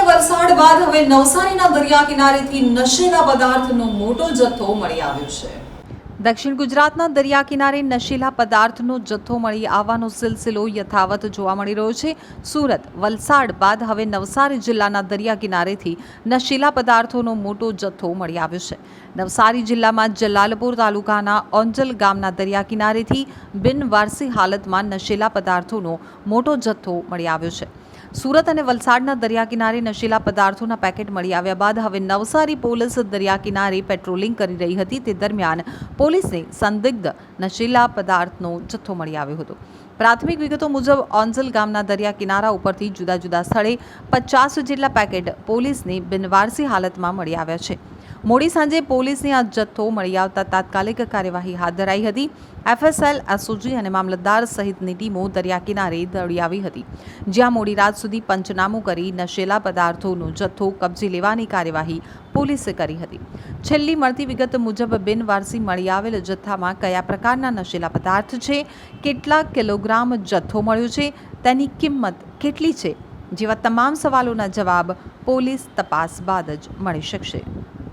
વલસાડ બાદ હવે નવસારીના દરિયા કિનારેથી નશીલા પદાર્થનો મોટો જથ્થો મળી આવ્યો છે. દક્ષિણ ગુજરાતના દરિયા કિનારે નશીલા પદાર્થનો જથ્થો મળી આવવાનો સિલસિલો યથાવત જોવા મળી રહ્યો છે. સુરત, વલસાડ બાદ હવે નવસારી જિલ્લાના દરિયા કિનારેથી નશીલા પદાર્થોનો મોટો જથ્થો મળી આવ્યો છે. નવસારી જિલ્લામાં જલાલપુર તાલુકાના ઓંજલ ગામના દરિયા કિનારેથી બિનવારસી હાલતમાં નશીલા પદાર્થોનો મોટો જથ્થો મળી આવ્યો છે. સુરત અને વલસાડના દરિયા કિનારે નશીલા પદાર્થોના પેકેટ મળી આવ્યા બાદ હવે નવસારી પોલીસ દરિયા કિનારે પેટ્રોલિંગ કરી રહી હતી. તે દરમિયાન પોલીસને સંદિગ્ધ નશીલા પદાર્થનો જથ્થો મળી આવ્યો હતો. પ્રાથમિક વિગતો મુજબ ઓન્ઝલ ગામના દરિયા કિનારા ઉપરથી જુદા જુદા સ્થળે પચાસ જેટલા પેકેટ પોલીસને બિનવારસી હાલતમાં મળી આવ્યા છે. મોડી સાંજે પોલીસને આ જથ્થો મળી આવતા તાત્કાલિક કાર્યવાહી હાથ ધરાઈ હતી. એફએસએલ, એસઓજી અને મામલતદાર સહિતની ટીમો દરિયા કિનારે દોડી આવી હતી. જ્યાં મોડી રાત સુધી પંચનામું કરી નશેલા પદાર્થોનો જથ્થો કબજે લેવાની કાર્યવાહી પોલીસે કરી હતી. છેલ્લી મળતી વિગત મુજબ બિનવારસી મળી આવેલ જથ્થામાં કયા પ્રકારના નશીલા પદાર્થ છે, કેટલા કિલોગ્રામ જથ્થો મળ્યો છે, તેની કિંમત કેટલી છે જેવા તમામ સવાલોના જવાબ પોલીસ તપાસ બાદ જ મળી શકશે.